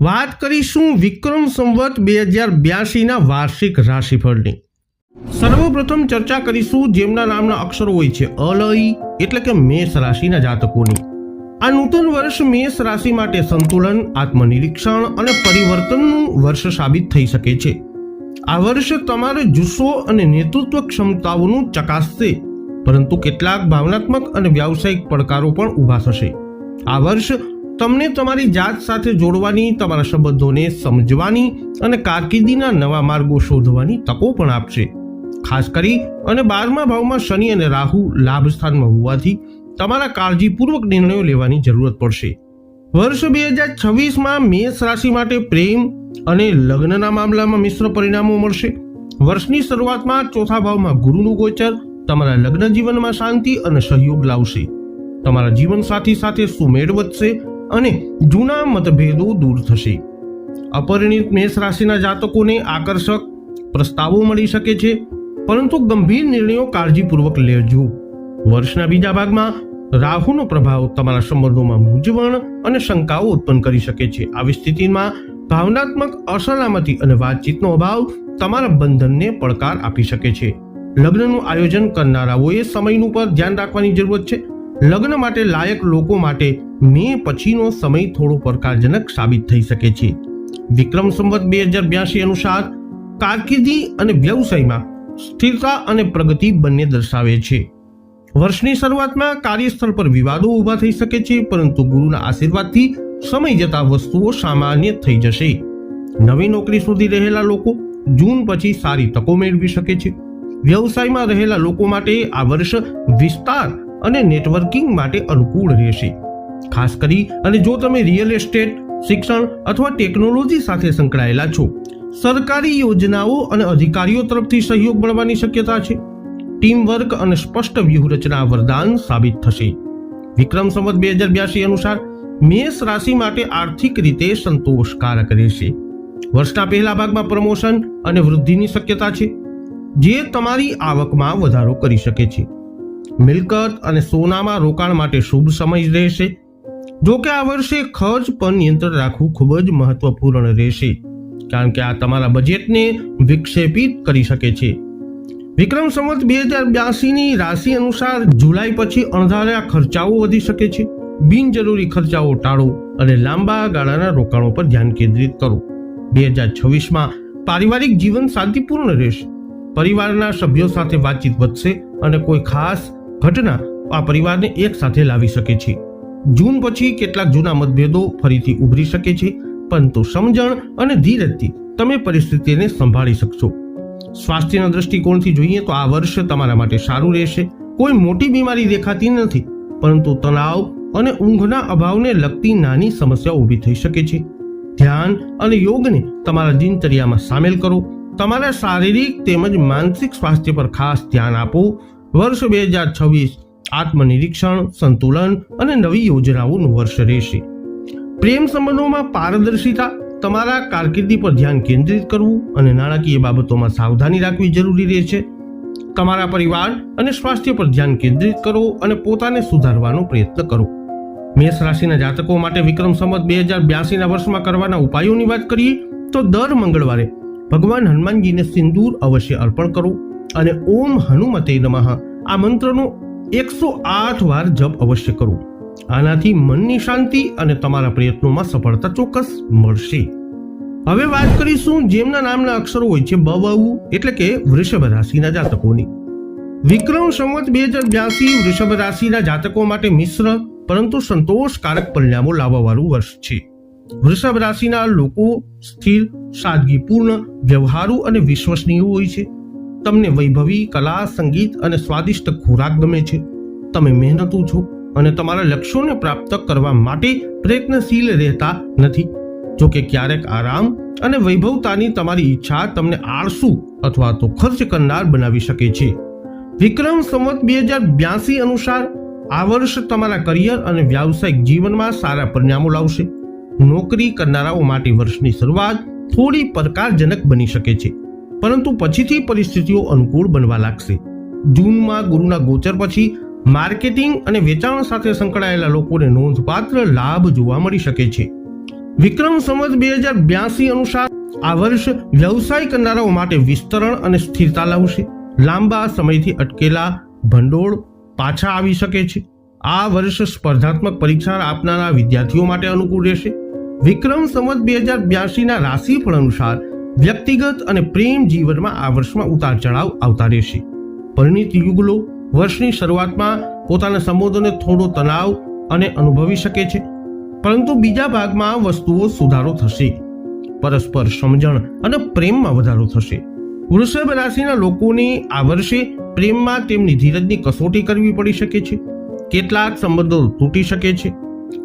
વાત કરીશું વિક્રમ સંવત બે હજાર બ્યાસીના વાર્ષિક રાશિફળની. સર્વપ્રથમ ચર્ચા કરીશું જેમના નામના અક્ષરો હોય છે અલઈ એટલે કે મેષ રાશિના જાતકોની. આ નૂતન વર્ષ મેષ રાશિ માટે સંતુલન, આત્મનિરીક્ષણ અને પરિવર્તનનું વર્ષ સાબિત થઈ શકે છે. આ વર્ષ તમારે જુસ્સો અને નેતૃત્વ ક્ષમતાઓનું ચકાસશે, પરંતુ કેટલાક ભાવનાત્મક અને વ્યાવસાયિક પડકારો પણ ઊભા થશે. આ વર્ષ તમને તમારી જાત સાથે જોડવાની, તમારા સંબંધોને સમજવાની અને કારકિર્દીના નવા માર્ગો શોધવાની તકો પણ આપશે. ખાસ કરી અને બારમા ભાવમાં શનિ અને રાહુ લાભ સ્થાનમાં હોવાથી તમારા કાળજીપૂર્વક નિર્ણયો લેવાની જરૂરત પડશે. વર્ષ બે હજાર છવ્વીસમાં મેષ રાશિ માટે પ્રેમ અને લગ્નના મામલામાં મિશ્ર પરિણામો મળશે. વર્ષની શરૂઆતમાં ચોથા ભાવમાં ગુરુનું ગોચર, તમારા લગ્ન જીવનમાં શાંતિ અને સહયોગ લાવશે. તમારા જીવનસાથી સાથે સુમેળ વધશે અને જૂના મતભેદો દૂર થશે. અપરિણિત મેષ રાશિના જાતકોને આકર્ષક પ્રસ્તાવો મળી શકે છે, પરંતુ ગંભીર નિર્ણયો કાળજીપૂર્વક લેજો. વર્ષના બીજા ભાગમાં રાહુનો પ્રભાવ તમારા સંબંધોમાં મૂંઝવણ અને શંકાઓ ઉત્પન્ન કરી શકે છે. આવી સ્થિતિમાં ભાવનાત્મક અસલામતી અને વાતચીતનો અભાવ તમારા બંધનને પડકાર આપી શકે છે. લગ્નનું આયોજન કરનારાઓએ સમયનું પર ધ્યાન રાખવાની જરૂરત છે લગ્ન માટે લાયક લોકો માટે મે પછીનો સમય થોડો પડકારજનક સાબિત થઈ શકે છે. વિક્રમ સંવત બે હજાર બ્યાસી અનુસાર કારકિર્દી અને વ્યવસાયમાં સ્થિરતા અને પ્રગતિ બંને દર્શાવે છે. વર્ષની શરૂઆતમાં કાર્યસ્થળ પર વિવાદો ઊભા થઈ શકે છે, પરંતુ ગુરુના આશીર્વાદથી સમય જતા વસ્તુઓ સામાન્ય થઈ જશે. નવી નોકરી શોધી રહેલા લોકો જૂન પછી સારી તકો મેળવી શકે છે. વ્યવસાયમાં રહેલા લોકો માટે આ વર્ષ વિસ્તાર અને નેટવર્કિંગ માટે અનુકૂળ રહેશે. ખાસ કરી અને જો તમે રિયલ એસ્ટેટ, શિક્ષણ અથવા ટેકનોલોજી સાથે સંકળાયેલા છો, સરકારી યોજનાઓ અને અધિકારીઓ તરફથી સહયોગ મળવાની શક્યતા છે. ટીમ વર્ક અને સ્પષ્ટ વ્યૂહરચના વરદાન સાબિત થશે. વિક્રમ સંવત બે હજાર બ્યાસી અનુસાર, મેષ રાશિ માટે આર્થિક રીતે સંતોષકારક રહેશે. વર્ષના પહેલા ભાગમાં પ્રમોશન અને વૃદ્ધિની શક્યતા છે, જે તમારી આવકમાં વધારો કરી શકે છે. મિલકત અને સોનામાં રોકાણ માટે શુભ સમય રહેશે. જો કે આ વર્ષે ખર્ચ પર નિયંત્રણ રાખવું ખૂબ જ મહત્વપૂર્ણ રહેશે, કારણ કે આ તમારા બજેટને વિક્ષેપિત કરી શકે છે. વિક્રમ સંવત બે હજાર બ્યાસીની રાશિ અનુસાર જુલાઈ પછી અણધાર્યા ખર્ચાઓ વધી શકે છે. બિનજરૂરી ખર્ચાઓ ટાળો અને લાંબા ગાળાના રોકાણો પર ધ્યાન કેન્દ્રિત કરો. બે હજાર છવ્વીસમાં પારિવારિક જીવન શાંતિપૂર્ણ રહેશે. પરિવારના સભ્યો સાથે વાતચીત વધશે અને કોઈ ખાસ ઘટના આ પરિવારને એક સાથે લાવી શકે છે. જૂન પછી કેટલાક જૂના મતભેદો ફરીથી ઉભરી શકે છે, પરંતુ સમજણ અને ધીરજથી તમે પરિસ્થિતિને સંભાળી શકશો. સ્વાસ્થ્યના દ્રષ્ટિકોણથી જોઈએ તો આ વર્ષ તમારા માટે સારું રહેશે. કોઈ મોટી બીમારી દેખાતી નથી, પરંતુ તણાવ અને ઊંઘના અભાવને લગતી નાની સમસ્યા ઊભી થઈ શકે છે. ધ્યાન અને યોગને તમારા દિનચર્યામાં સામેલ કરો. તમારા શારીરિક તેમજ માનસિક સ્વાસ્થ્ય પર ખાસ ધ્યાન આપો. વર્ષ બે હજાર છવ્વીસ આત્મનિરીક્ષણ, સંતુલન અને નવી યોજનાઓનું વર્ષ રહેશે. પ્રેમ સંબંધોમાં પારદર્શિતા, તમારા કારકિર્દી પર ધ્યાન કેન્દ્રિત કરવું અને નાણાકીય બાબતોમાં સાવધાની રાખવી જરૂરી રહેશે. તમારા પરિવાર અને સ્વાસ્થ્ય પર ધ્યાન કેન્દ્રિત કરો અને પોતાને સુધારવાનો પ્રયત્ન કરો. મેષ રાશિના જાતકો માટે વિક્રમ સંમત બે હજાર બ્યાસીના વર્ષમાં કરવાના ઉપાયોની વાત કરીએ, તો દર મંગળવારે ભગવાન હનુમાનજીને સિંદૂર અવશ્ય અર્પણ કરો. અને ઓમ હનુમતે નમઃ. આ મંત્રનો એકસો આઠ વાર જપ અવશ્ય કરો. આનાથી મનની શાંતિ અને તમારા પ્રયત્નોમાં સફળતા ચોક્કસ મળશે. હવે વાત કરીશું જેમના નામના અક્ષરો હોય છે બ બહુ એટલે કે વૃષભ રાશિના જાતકોની. વિક્રમ સંવત બે હજાર બ્યાસી વૃષભ રાશિના જાતકો માટે મિશ્ર, પરંતુ સંતોષકારક પરિણામો લાવવાવાળું વર્ષ છે. વૃષભ રાશિના લોકો સ્થિર, સાદગીપૂર્ણ, વ્યવહારુ અને વિશ્વસનીય હોય છે. તમને વૈભવી, કલા, સંગીત અને સ્વાદિષ્ટ ખોરાક ગમે છે. તમે મહેનતુ છો અને તમારા લક્ષ્યોને પ્રાપ્ત કરવા માટે પ્રયત્નશીલ રહેતા નથી. જો કે ક્યારેક આરામ અને વૈભવતાની તમારી ઈચ્છા તમને આળસુ અથવા તો ખર્ચ કરનાર બનાવી શકે છે. વિક્રમ સંવત બે હજાર બ્યાસી અનુસાર, આ વર્ષ તમારા કરિયર અને વ્યાવસાયિક જીવનમાં સારા પરિણામો લાવશે. નોકરી કરનારાઓ માટે વર્ષની શરૂઆત થોડી પડકારજનક બની શકે છે. પરંતુ પછીથી પરિસ્થિતિઓ અનુકૂળ બનવા લાગશે. જૂનમાં ગુરુના ગોચર પછી માર્કેટિંગ અને વેચાણ સાથે સંકળાયેલા લોકોને નોંધપાત્ર લાભ જોવા મળી શકે છે. વિક્રમ સંવત બે હજાર બ્યાસી અનુસાર આ વર્ષ વ્યવસાય કરનારાઓ માટે વિસ્તરણ અને સ્થિરતા લાવશે. લાંબા સમયથી અટકેલા ભંડોળ પાછા આવી શકે છે. આ વર્ષ સ્પર્ધાત્મક પરીક્ષા આપનારા વિદ્યાર્થીઓ માટે અનુકૂળ રહેશે. વિક્રમ સંવત બે હજાર બ્યાસીના રાશિફળ અનુસાર વ્યક્તિગત અને પ્રેમ જીવનમાં આ વર્ષમાં ઉતાર ચઢાવ આવતા રહેશે. પરિણીત યુગલો વર્ષની શરૂઆતમાં પોતાના સંબોધોને થોડો તણાવ અને અનુભવી શકે છે, પરંતુ બીજા ભાગમાં વસ્તુઓ સુધારો થશે. પરસ્પર સમજણ અને પ્રેમમાં વધારો થશે. વૃષભ રાશિના લોકોને આ વર્ષે પ્રેમમાં તેમની ધીરજની કસોટી કરવી પડી શકે છે. કેટલાક સંબંધો તૂટી શકે છે,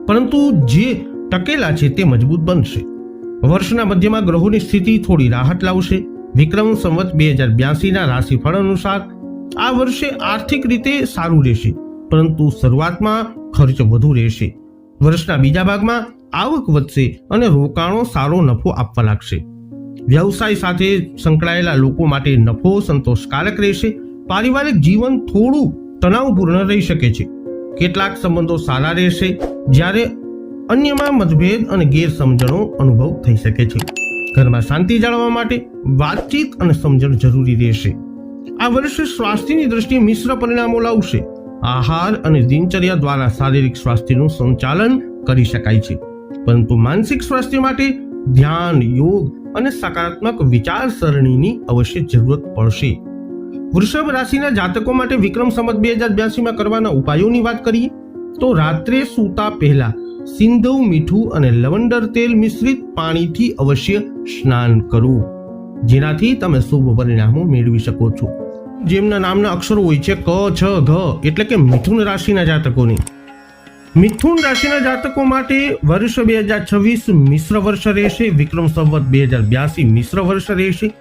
પરંતુ જે ટકેલા છે તે મજબૂત બનશે. વર્ષના મધ્યમાં ગ્રહોની સ્થિતિ થોડી રાહત લાવશે. વિક્રમ સંવત બે હજાર બ્યાસીના રાશિફળ અનુસાર આ વર્ષે આર્થિક રીતે સારું રહેશે, પરંતુ શરૂઆતમાં ખર્ચ વધુ રહેશે. વર્ષના બીજા ભાગમાં આવક વધશે અને રોકાણો સારો નફો આપવા લાગશે. વ્યવસાય સાથે સંકળાયેલા લોકો માટે નફો સંતોષકારક રહેશે. પારિવારિક જીવન થોડું તણાવપૂર્ણ રહી શકે છે. કેટલાક સંબંધો સારા રહેશે. જ્યારે અન્યમાં મતભેદ અને ગેરસમજણો અનુભવ થઈ શકે છે. ઘરમાં શાંતિ જાળવવા માટે વાતચીત અને સમજણ જરૂરી રહેશે. આ વર્ષે સ્વાસ્થ્યની દ્રષ્ટિએ મિશ્ર પરિણામો લાવશે. આહાર અને દિનચર્યા દ્વારા શારીરિક સ્વાસ્થ્યનું સંચાલન કરી શકાય છે. પરંતુ માનસિક સ્વાસ્થ્ય માટે ધ્યાન, યોગ અને સકારાત્મક વિચારસરણીની અવશ્ય જરૂરત પડશે. વૃષભ રાશિના જાતકો માટે વિક્રમ સંમત બે હજાર બ્યાસીમાં કરવાના ઉપાયોની વાત કરીએ, તો રાત્રે સૂતા પહેલા સિંધવ મીઠું અને લવંડર તેલ મિશ્રિત પાણીથી અવશ્ય સ્નાન કરવું. જેનાથી તમે શુભ પરિણામો મેળવી શકો છો. જેમના નામના અક્ષરો હોય છે ક, છ, ઘ, એટલે કે મિથુન રાશિના જાતકોની. મિથુન રાશિના જાતકો માટે વર્ષ બે હજાર છવ્વીસ મિશ્ર વર્ષ રહેશે, વિક્રમ સંવત બે હજાર બ્યાસી મિશ્ર વર્ષ રહેશે,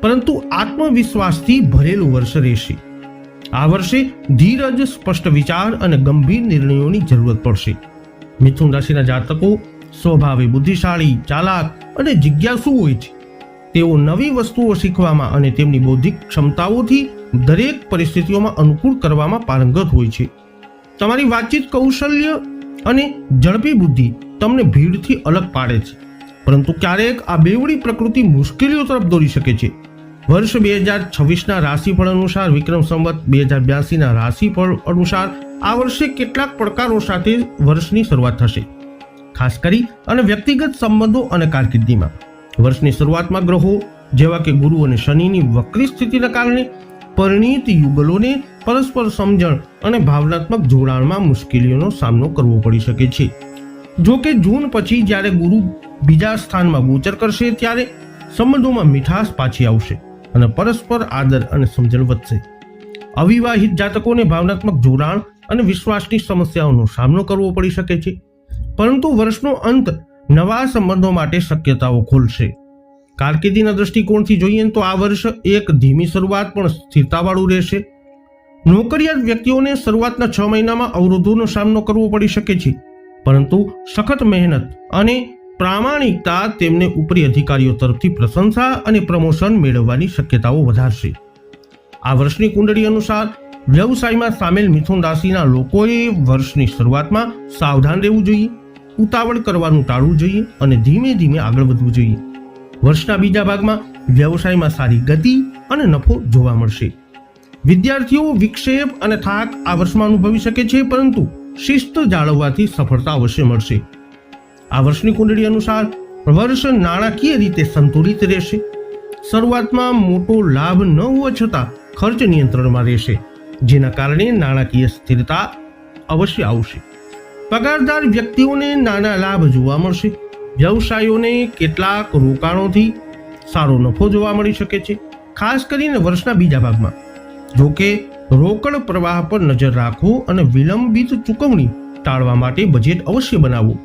પરંતુ આત્મવિશ્વાસથી ભરેલું વર્ષ રહેશે. આ વર્ષે ધીરજ, સ્પષ્ટ વિચાર અને ગંભીર નિર્ણયોની જરૂરત પડશે. મિથુન રાશિના જાતકો સ્વભાવે બુદ્ધિશાળી, ચાલાક અને જિજ્ઞાસુ હોય છે. તેઓ નવી વસ્તુઓ શીખવામાં અને તેમની બૌદ્ધિક ક્ષમતાઓથી દરેક પરિસ્થિતિઓમાં અનુકૂળ કરવામાં પારંગત હોય છે. તમારી વાતચીત કૌશલ્ય અને ઝડપી બુદ્ધિ તમને ભીડથી અલગ પાડે છે. પરંતુ ક્યારેક આ બેવડી પ્રકૃતિ મુશ્કેલીઓ તરફ દોરી શકે છે. વર્ષ બે હજાર છવ્વીસના રાશિફળ અનુસાર વિક્રમ સંવત બે હજાર બ્યાસીના રાશિફળ અનુસાર આ વર્ષે કેટલાક પડકારો સાથે વર્ષની શરૂઆત થશે. ખાસ કરી અને વ્યક્તિગત સંબંધો અને કારકિર્દીમાં. વર્ષની શરૂઆતમાં ગ્રહો જેવા કે ગુરુ અને શનિની વક્રી સ્થિતિના કારણે પરિણીત યુગલોને પરસ્પર સમજણ અને ભાવનાત્મક જોડાણમાં મુશ્કેલીઓનો સામનો કરવો પડી શકે છે. જો કે જૂન પછી જ્યારે ગુરુ બીજા સ્થાનમાં ગોચર કરશે ત્યારે સંબંધોમાં મીઠાશ પાછી આવશે. અને પરસ્પર આદર અને સમજણ વધશે. અવિવાહિત જાતકોને ભાવનાત્મક જોડાણ અને વિશ્વાસની સમસ્યાઓનો સામનો કરવો પડી શકે છે. પરંતુ વર્ષનો અંત નવા સંબંધો માટે શક્યતાઓ ખોલશે. કારકિર્દીના દ્રષ્ટિકોણથી જોઈએ તો આ વર્ષ એક ધીમી શરૂઆત પણ સ્થિરતાવાળું રહેશે. નોકરિયાત વ્યક્તિઓને શરૂઆતના છ મહિનામાં અવરોધોનો સામનો કરવો પડી શકે છે. પરંતુ સખત મહેનત અને પ્રામાણિકતા તેમને ઉપરી અધિકારીઓ તરફથી પ્રશંસા અને પ્રમોશન મેળવવાની શક્યતાઓ વધારશે. આ વર્ષની કુંડળી અનુસાર વ્યવસાયમાં સામેલ મિથુન રાશિના લોકોએ વર્ષની શરૂઆતમાં સાવધાન રહેવું જોઈએ, ઉતાવળ કરવાનું ટાળવું જોઈએ અને ધીમે ધીમે આગળ વધવું જોઈએ. વર્ષના બીજા ભાગમાં વ્યવસાયમાં સારી ગતિ અને નફો જોવા મળશે. વિદ્યાર્થીઓ વિક્ષેપ અને થાક આ વર્ષમાં અનુભવી શકે છે, પરંતુ શિસ્ત જાળવવાથી સફળતા અવશ્ય મળશે. આ વર્ષની કુંડળી અનુસાર વર્ષ નાણાકીય રીતે સંતુલિત રહેશે. શરૂઆતમાં મોટો લાભ ન હોવા છતાં ખર્ચ નિયંત્રણમાં રહેશે, જેના કારણે નાણાકીય સ્થિરતા અવશ્ય આવશે. પગારદાર વ્યક્તિઓને નાના લાભ જોવા મળશે. વ્યવસાયોને કેટલાક રોકાણોથી સારો નફો જોવા મળી શકે છે, ખાસ કરીને વર્ષના બીજા ભાગમાં. જો કે, રોકડ પ્રવાહ પર નજર રાખો અને વિલંબિત ચૂકવણી ટાળવા માટે બજેટ અવશ્ય બનાવવું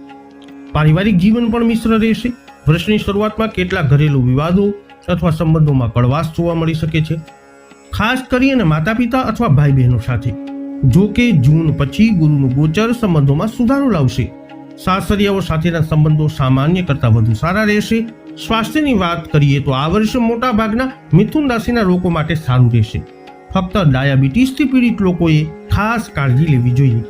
પારિવારિક જીવન પણ મિશ્ર રહેશે. વર્ષની શરૂઆતમાં કેટલાક ઘરેલું વિવાદો અથવા સંબંધોમાં કડવાશ જોવા મળી શકે છે. ખાસ કરીને માતા પિતા અથવા ભાઈ બહેનો સાથે. જો કે જૂન પછી ગુરુનું ગોચર સંબંધોમાં સુધારો લાવશે. સાસરિયાઓ સાથેના સંબંધો સામાન્ય કરતાં વધુ સારા રહેશે. સ્વાસ્થ્યની વાત કરીએ તો આ વર્ષે મોટા ભાગના મિથુન રાશિના લોકો માટે સારું રહેશે. ફક્ત ડાયાબિટીસથી પીડિત લોકોએ ખાસ કાળજી લેવી જોઈએ.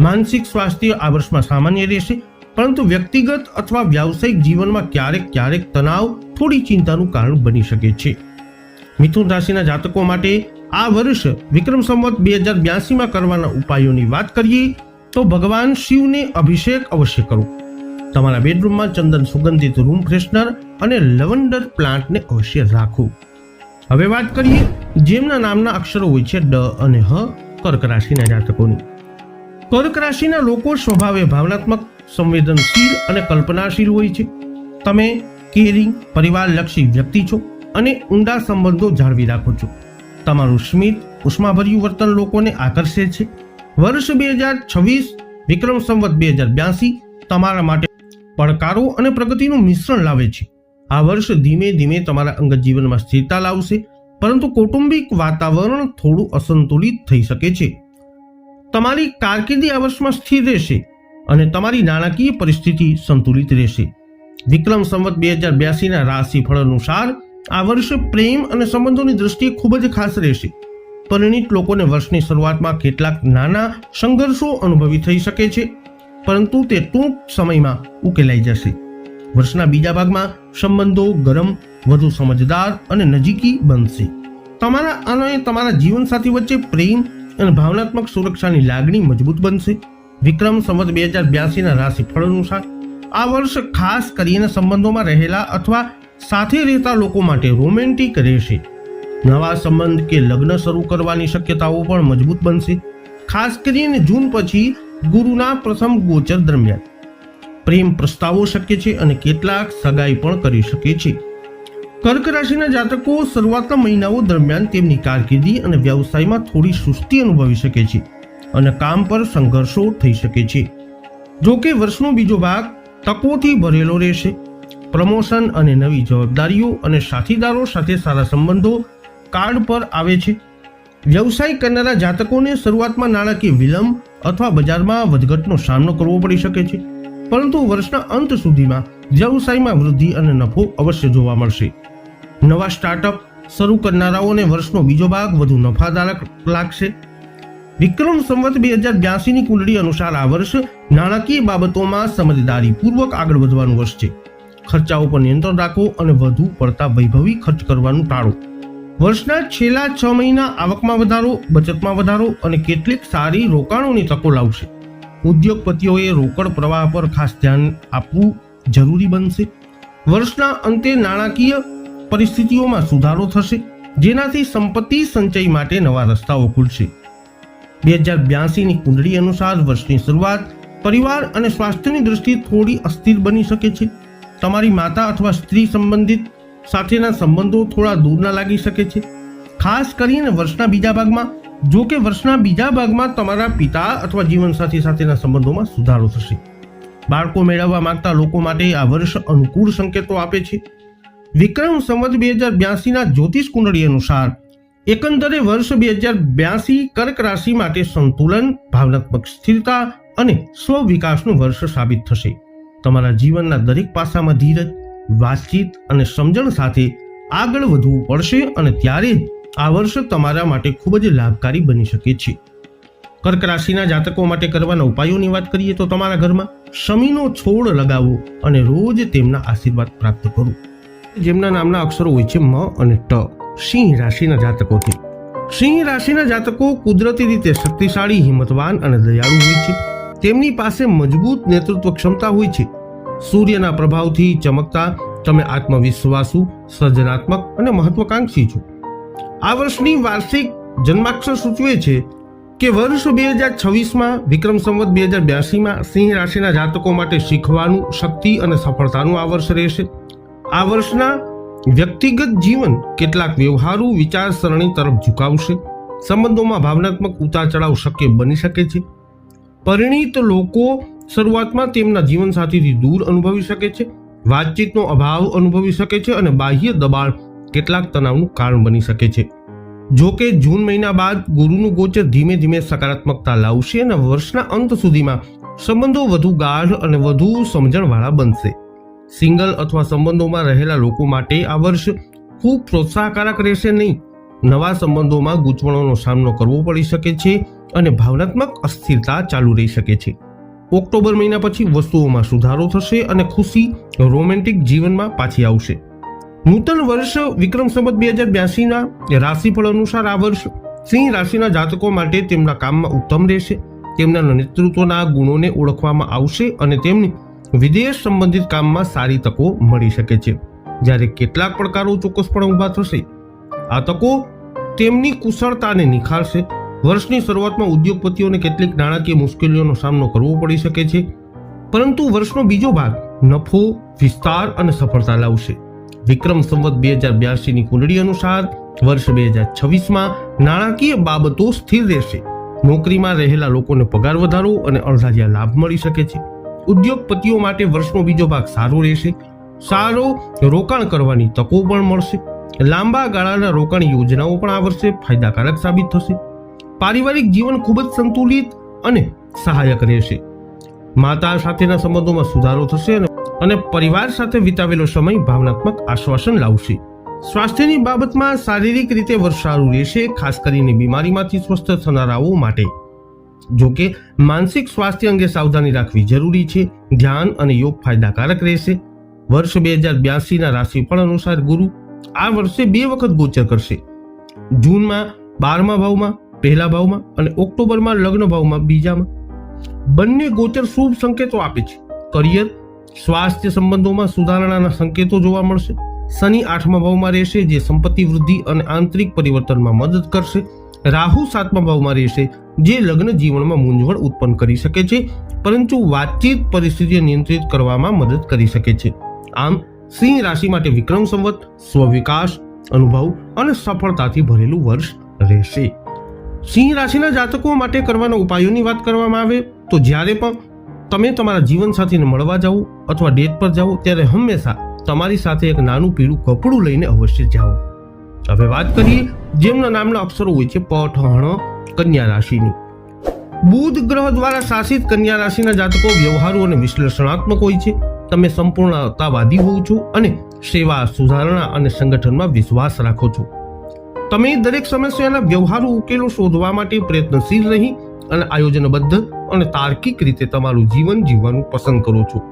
માનસિક સ્વાસ્થ્ય આ વર્ષમાં સામાન્ય રહેશે. પરંતુ વ્યક્તિગત અથવા વ્યાવસાયિક જીવનમાં ક્યારેક ક્યારેક તણાવ થોડી ચિંતાનું કારણ બની શકે છે. મિથુન રાશિના જાતકો માટે આ વર્ષ વિક્રમ સંવત બે હજાર બ્યાસીમાં કરવાના ઉપાયોની વાત કરીએ તો ભગવાન શિવને અભિષેક અવશ્ય કરો. તમારા બેડરૂમમાં ચંદન સુગંધિત રૂમ ફ્રેશનર અને લવંડર પ્લાન્ટને અવશ્ય રાખો. હવે વાત કરીએ જેમના નામના અક્ષરો હોય છે ડ અને હ કર્ક રાશિના જાતકોની. કર્ક રાશિના લોકો સ્વભાવે ભાવનાત્મક સંવેદનશીલ અને કલ્પનાશીલ હોય છે. તમે કેરિંગ પરિવારલક્ષી વ્યક્તિ છો અને ઊંડા સંબંધો જાળવી રાખો છો. તમારું સ્મિત ઉષ્માભર્યું વર્તન લોકોને આકર્ષે છે. વર્ષ બે હજાર છવ્વીસ, વિક્રમ સંવત બે હજાર બ્યાસી તમારા માટે પડકારો અને પ્રગતિનું મિશ્રણ લાવે છે. આ વર્ષ ધીમે ધીમે તમારા અંગત જીવનમાં સ્થિરતા લાવશે, પરંતુ કૌટુંબિક વાતાવરણ થોડું અસંતુલિત થઈ શકે છે. તમારી કારકિર્દી આ વર્ષમાં સ્થિર રહેશે. અને તમારી નાણાકીય પરિસ્થિતિ સંતુલિત રહેશે. વિક્રમ સંવત બે હજાર બ્યાસીના રાશિફળ અનુસાર આ વર્ષ પ્રેમ અને સંબંધોની દ્રષ્ટિએ ખૂબ જ ખાસ રહેશે. પરિણીત લોકોને વર્ષની શરૂઆતમાં કેટલાક નાના સંઘર્ષો અનુભવી થઈ શકે છે, પરંતુ તે ટૂંક સમયમાં ઉકેલાઈ જશે. વર્ષના બીજા ભાગમાં સંબંધો ગરમ, વધુ સમજદાર અને નજીકી બનશે. તમારા અને તમારા જીવનસાથી વચ્ચે પ્રેમ અને ભાવનાત્મક સુરક્ષાની લાગણી મજબૂત બનશે. વિક્રમ સંવત બે હજાર બ્યાસીના રાશિફળ અનુસાર આ વર્ષ ખાસ કરીને સંબંધોમાં રહેલા અથવા સાથે રહેતા લોકો માટે રોમેન્ટિક રહેશે. નવા સંબંધ કે લગ્ન શરૂ કરવાની શક્યતાઓ પણ મજબૂત બનશે. ખાસ કરીને જૂન પછી ગુરુના પ્રથમ ગોચર દરમિયાન. પ્રેમ પ્રસ્તાવો શક્ય છે અને કેટલાક સગાઈ પણ કરી શકે છે. કર્ક રાશિના જાતકો શરૂઆતના મહિનાઓ દરમિયાન તેમની કારકિર્દી અને વ્યવસાયમાં થોડી સુસ્તી અનુભવી શકે છે. અને કામ પર સંઘર્ષો થઈ શકે છે. જો કે વર્ષનો બીજો ભાગ તકોથી ભરેલો રહેશે. પ્રમોશન અને નવી જવાબદારીઓ અને સાથીદારો સાથે સારા સંબંધો કાર્ડ પર આવે છે. વ્યવસાય કરનારા જાતકોને શરૂઆતમાં નાણાકીય વિલંબ અથવા બજારમાં વધઘટનો સામનો કરવો પડી શકે છે. પરંતુ વર્ષના અંત સુધીમાં વ્યવસાયમાં વૃદ્ધિ અને નફો અવશ્ય જોવા મળશે. નવા સ્ટાર્ટઅપ શરૂ કરનારાઓને વર્ષનો બીજો ભાગ વધુ નફાદાયક લાગશે. વિક્રમ સંવત બે હજાર બ્યાસીની કુંડળી અનુસાર આ વર્ષ નાણાકીય બાબતોમાં સમજદારીપૂર્વક આગળ વધવાનું વર્ષ છે. ખર્ચાઓ પર નિયંત્રણ રાખો અને વધુ પડતા વૈભવી ખર્ચ કરવાનું ટાળો. વર્ષના છેલ્લા છ મહિના આવકમાં વધારો, બચતમાં વધારો અને કેટલીક સારી રોકાણોની તકો લાવશે. ઉદ્યોગપતિઓએ રોકડ પ્રવાહ પર ખાસ ધ્યાન આપવું જરૂરી બનશે. વર્ષના અંતે નાણાકીય પરિસ્થિતિઓમાં સુધારો થશે, જેનાથી સંપત્તિ સંચય માટે નવા રસ્તાઓ ખુલશે. બે હજાર બ્યાસીની કુંડળી અનુસાર વર્ષની શરૂઆત પરિવાર અને સ્વાસ્થ્યની દ્રષ્ટિએ થોડી અસ્થિર બની શકે છે. તમારી માતા અથવા સ્ત્રી સંબંધિત સાથેના સંબંધો થોડા દૂરના લાગી શકે છે. ખાસ કરીને વર્ષના બીજા ભાગમાં, જો કે વર્ષના બીજા ભાગમાં તમારા પિતા અથવા જીવનસાથી સાથેના સંબંધોમાં સુધારો થશે. બાળકો મેળવવા માંગતા લોકો માટે આ વર્ષ અનુકૂળ સંકેતો આપે છે. વિક્રમ સંવત બે હજાર બ્યાસીના જ્યોતિષ કુંડળી અનુસાર એકંદરે વર્ષ બે હજાર બ્યાસી કર્ક રાશિ માટે સંતુલન, ભાવનાત્મક સ્થિરતા અને સ્વ વિકાસનું વર્ષ સાબિત થશે. તમારા જીવનના દરેક પાસામાં ધીરજ, વાતચીત અને સમજણ સાથે આગળ વધવું પડશે અને ત્યારે જ આ વર્ષ તમારા માટે ખૂબ જ લાભકારી બની શકે છે. કર્ક રાશિના જાતકો માટે કરવાના ઉપાયોની વાત કરીએ તો તમારા ઘરમાં શમીનો છોડ લગાવો અને રોજ તેમના આશીર્વાદ પ્રાપ્ત કરો. જેમના નામના અક્ષરો હોય છે મ અને ટ. સિંહ રાશિના જાતકોથી. સિંહ રાશિના જાતકો કુદરતી રીતે શક્તિશાળી, હિંમતવાન અને દયાળુ હોય છે. તેમની પાસે મજબૂત નેતૃત્વ ક્ષમતા હોય છે. સૂર્યના પ્રભાવથી ચમકતા તમે આત્મવિશ્વાસુ, સર્જનાત્મક અને મહત્વકાંક્ષી છો. આ વર્ષની વાર્ષિક જન્માક્ષર સૂચવે છે કે વર્ષ બે હજાર છવ્વીસમાં વિક્રમ સંવત બે હજાર બ્યાસીમાં સિંહ રાશિના જાતકો માટે શીખવાનું, શક્તિ અને સફળતાનું આ વર્ષ રહેશે. આ વર્ષના વ્યક્તિગત જીવન કેટલાક વ્યવહારુ વિચારસરણી તરફ ઝુકાવશે. સંબંધોમાં ભાવનાત્મક ઉતાર ચઢાવ શક્ય બની શકે છે. પરિણીત લોકો શરૂઆતમાં તેમના જીવનસાથીથી દૂર અનુભવી શકે છે. વાતચીતનો અભાવ અનુભવી શકે છે અને બાહ્ય દબાણ કેટલાક તણાવનું કારણ બની શકે છે. જો કે જૂન મહિના બાદ ગુરુનું ગોચર ધીમે ધીમે સકારાત્મકતા લાવશે અને વર્ષના અંત સુધીમાં સંબંધો વધુ ગાઢ અને વધુ સમજણવાળા બનશે. સિંગલ અથવા સંબંધોમાં રહેલા લોકો માટે આ વર્ષ ખૂબ પ્રોત્સાહકારક રહેશે નહીં. નવા સંબંધોમાં ગૂંચવણોનો સામનો કરવો પડી શકે છે અને ભાવનાત્મક અસ્થિરતા ચાલુ રહી શકે છે. ઓક્ટોબર મહિના પછી વસ્તુઓમાં સુધારો થશે અને ખુશી રોમેન્ટિક જીવનમાં પાછી આવશે. નૂતન વર્ષ વિક્રમ સંવત બે હજાર બ્યાસીના રાશિફળ અનુસાર આ વર્ષ સિંહ રાશિના જાતકો માટે તેમના કામમાં ઉત્તમ રહેશે. તેમના નેતૃત્વના ગુણોને ઓળખવામાં આવશે અને તેમની વિદેશ સંબંધિત કામમાં સારી તકો મળી શકે છે. જ્યારે કેટલાક પડકારો ચોક્કસપણે ઊભા થશે. આ તકો તેમની કુશળતાને નિખારશે વર્ષની શરૂઆતમાં ઉદ્યોગપતિઓને કેટલીક નાણાકીય મુશ્કેલીઓનો સામનો કરવો પડી શકે છે. પરંતુ વર્ષનો બીજો ભાગ નફો, વિસ્તાર અને સફળતા લાવશે. વિક્રમ સંવત બે હજાર બ્યાસીની કુંડળી અનુસાર વર્ષ બે હજાર છવ્વીસમાં નાણાકીય બાબતો સ્થિર રહેશે. નોકરીમાં રહેલા લોકોને પગાર વધારો અને અણધાર્યા લાભ મળી શકે છે. ઉદ્યોગપતિઓ માટે વર્ષનો બીજો ભાગ સારો રહેશે. સારો રોકાણ કરવાની તકો પણ મળશે. લાંબા ગાળાના રોકાણ યોજનાઓ પણ આ વર્ષે ફાયદાકારક સાબિત થશે. પારિવારિક જીવન ખૂબ જ સંતુલિત અને સહાયક રહેશે. માતા સાથેના સંબંધોમાં સુધારો થશે અને પરિવાર સાથે વિતાવેલો સમય ભાવનાત્મક આશ્વાસન લાવશે. સ્વાસ્થ્યની બાબતમાં શારીરિક રીતે વર્ષ સારું રહેશે, ખાસ કરીને બીમારીમાંથી સ્વસ્થ થનારાઓ માટે. જો માનસિક સ્વાસ્થ્ય અંગે સાવધાની રાખવી જરૂરી છે, ધ્યાન અને યોગ ફાયદાકારક રહેશે. વર્ષ બે હજાર બ્યાસીના રાશિફળ અનુસાર ગુરુ આ વર્ષે બે વખત ગોચર કરશે. જૂનમાં બારમા ભાવમાં, પહેલા ભાવમાં અને ઓક્ટોબરમાં લગ્ન ભાવમાં બીજામાં. બંને ગોચર શુભ સંકેતો આપે છે. કરિયર, સ્વાસ્થ્ય સંબંધોમાં સુધારણાના સંકેતો જોવા મળશે. શનિ આઠમા ભાવમાં રહેશે, જે સંપત્તિ વૃદ્ધિ અને આંતરિક પરિવર્તનમાં મદદ કરશે. રાહુ સાતમા ભાવમાં રહેશે, જે લગ્ન જીવનમાં મૂંઝવણ ઉત્પન્ન કરી શકે છે, પરંતુ વાતચીત પરિસ્થિતિ નિયંત્રિત કરવામાં મદદ કરી શકે છે. આમ, સિંહ રાશિ માટે વિક્રમ સંવત, સ્વવિકાસ, અનુભવ અને સફળતાથી ભરેલું વર્ષ રહેશે. સિંહ રાશિના જાતકો માટે કરવાના ઉપાયોની વાત કરવામાં આવે તો જ્યારે પણ તમે તમારા જીવનસાથીને મળવા જાઓ અથવા ડેટ પર જાઓ, ત્યારે હંમેશા તમારી સાથે એક નાનું પીળું કપડું લઈને અવશ્ય જાઓ. હવે વાત કરીએ, જેમના નામના અક્ષરો હોય છે પઠ કન્યા રાશિની. બુધ ગ્રહ દ્વારા શાસિત કન્યા રાશિના જાતકો વ્યવહારુ અને વિશ્લેષણાત્મક હોય છે. તમે સંપૂર્ણતાવાદી હોવ છો અને સેવા સુધારણા અને સંગઠનમાં વિશ્વાસ રાખો છો. તમે દરેક સમસ્યાના વ્યવહારુ ઉકેલો શોધવા માટે પ્રયત્નશીલ રહી અને આયોજનબદ્ધ અને તાર્કિક રીતે તમારું જીવન જીવવાનું પસંદ કરો છો.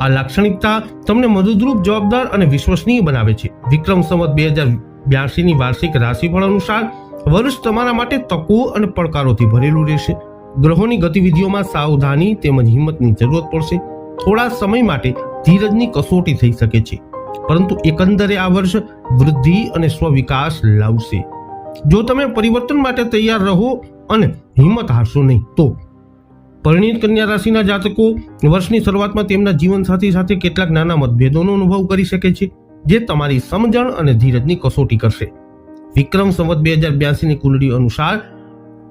આ લાક્ષણિકતા તમને મદદરૂપ જવાબદાર અને વિશ્વસનીય બનાવે છે. વિક્રમ સંવત બે હજાર બ્યાસીની વાર્ષિક રાશિફળ અનુસાર વર્ષ તમારા માટે તકો અને પડકારોથી ભરેલું રહેશે. ગ્રહોની ગતિવિધિઓમાં સાવધાની તેમજ હિંમતની જરૂરત પડશે. થોડા સમય માટે ધીરજની કસોટી થઈ શકે છે. પરંતુ એકંદરે આ વર્ષ વૃદ્ધિ અને સ્વવિકાસ લાવશે. જો તમે પરિવર્તન માટે તૈયાર રહો અને હિંમત હારશો નહીં, તો પરિણીત કન્યા રાશિના જાતકો વર્ષની શરૂઆતમાં તેમના જીવનસાથી સાથે કેટલાક નાના મતભેદોનો અનુભવ કરી શકે છે. જે તમારી સમજણ અને ધીરજની કસોટી કરશે. વિક્રમ સંવત બે હજાર બ્યાસીની કુંડળી અનુસાર,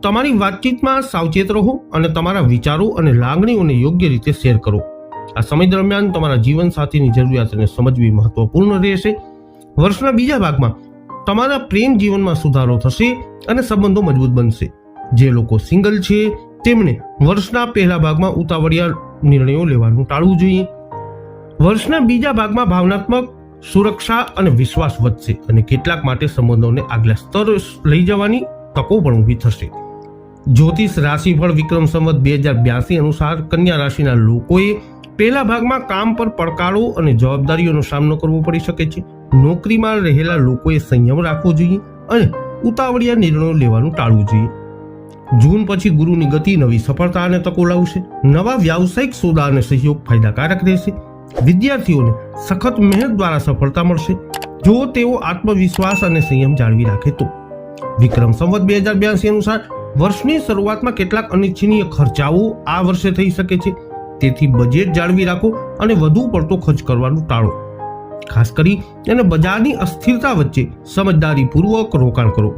તમારી વાતચીતમાં સાવચેત રહો અને તમારા વિચારો અને લાગણીઓને યોગ્ય રીતે શેર કરો. આ સમય દરમિયાન તમારા જીવનસાથીની જરૂરિયાતને સમજવી મહત્વપૂર્ણ રહેશે. વર્ષના બીજા ભાગમાં, તમારા પ્રેમ જીવનમાં સુધારો થશે અને સંબંધો મજબૂત બનશે. જે લોકો સિંગલ છે, તેમણે વર્ષના પહેલા ભાગમાં ઉતાવળિયા નિર્ણયો લેવાનું ટાળવું જોઈએ. વર્ષના બીજા ભાગમાં ભાવનાત્મક સુરક્ષા અને વિશ્વાસ વધશે અને કેટલાક માટે સંબંધોને આગલા સ્તર લઈ જવાની તકો પણ ઊભી થશે. જ્યોતિષ રાશિફળ વિક્રમ સંવત બે હજાર બ્યાસી અનુસાર કન્યા રાશિના લોકોએ પહેલા ભાગમાં કામ પર પડકારો અને જવાબદારીઓનો સામનો કરવો પડી શકે છે. નોકરીમાં રહેલા લોકોએ સંયમ રાખવો જોઈએ અને ઉતાવળિયા નિર્ણયો લેવાનું ટાળવું જોઈએ. જૂન પછી ગુરુની ગતિ નવી સફળતા અને તકો લાવશે. નવા વ્યાવસાયિક સોદા અને સહયોગ ફાયદાકારક રહેશે. વિદ્યાર્થીઓને સખત મહેનત દ્વારા સફળતા મળશે. જો તેઓ આત્મવિશ્વાસ અને સંયમ જાળવી રાખે તો. વિક્રમ સંવત બે હજાર બ્યાસી અનુસાર વર્ષની શરૂઆતમાં કેટલાક અનિચ્છનીય ખર્ચાઓ આ વર્ષે થઈ શકે છે. તેથી બજેટ જાળવી રાખો અને વધુ પડતો ખર્ચ કરવાનું ટાળો. ખાસ કરી અને બજારની અસ્થિરતા વચ્ચે સમજદારીપૂર્વક રોકાણ કરો.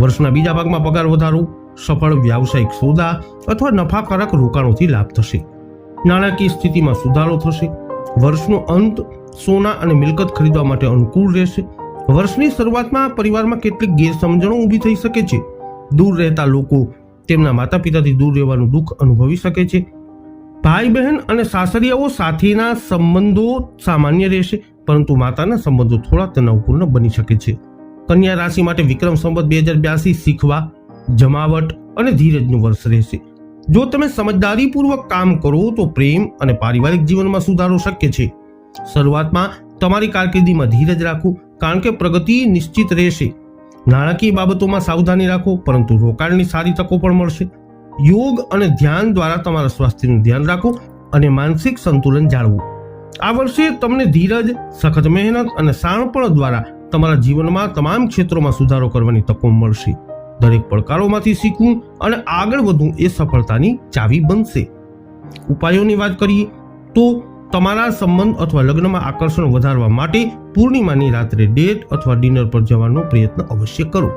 વર્ષના બીજા ભાગમાં પગાર વધારો, સફળ વ્યાવસાયિક સોદા અથવા નફાકારક રોકાણોથી લાભ થશે. નાણાકીય સ્થિતિમાં સુધારો થશે. વર્ષનો અંત સોના અને મિલકત ખરીદવા માટે અનુકૂળ રહેશે. વર્ષની શરૂઆતમાં પરિવારમાં કેટલીક ગેરસમજણો ઊભી થઈ શકે છે. દૂર રહેતા લોકો તેમના માતા પિતાથી દૂર રહેવાનું દુઃખ અનુભવી શકે છે. ભાઈ બહેન અને સાસરિયાઓ સાથેના સંબંધો સામાન્ય રહેશે, પરંતુ માતાના સંબંધો થોડા તનાવપૂર્ણ બની શકે છે. કન્યા રાશિ માટે વિક્રમ સંવત બે હજાર બ્યાસી શીખવા, જમાવટ અને ધીરજનું વર્ષ રહેશે. જો તમે સમજદારીપૂર્વક કામ કરો તો પ્રેમ અને પારિવારિક જીવનમાં સુધારો શક્ય છે. શરૂઆતમાં તમારી કારકિર્દીમાં ધીરજ રાખો, કારણ કે પ્રગતિ નિશ્ચિત રહેશે. નાણાકીય બાબતોમાં સાવધાની રાખો, પરંતુ રોકાણની સારી તકો પણ મળશે. યોગ અને ધ્યાન દ્વારા તમારા સ્વાસ્થ્યનું ધ્યાન રાખો અને માનસિક સંતુલન જાળવો. આ વર્ષે તમને ધીરજ, સખત મહેનત અને શાણપણ દ્વારા તમારા જીવનમાં તમામ ક્ષેત્રોમાં સુધારો કરવાની તકો મળશે. દરેક પડકારોમાંથી શીખવું અને આગળ વધવું એ સફળતાની ચાવી બનશે. ઉપાયોની વાત કરીએ તો તમારા સંબંધ અથવા લગ્નમાં આકર્ષણ વધારવા માટે પૂર્ણિમાની રાત્રે ડેટ અથવા ડિનર પર જવાનો પ્રયત્ન અવશ્ય કરો.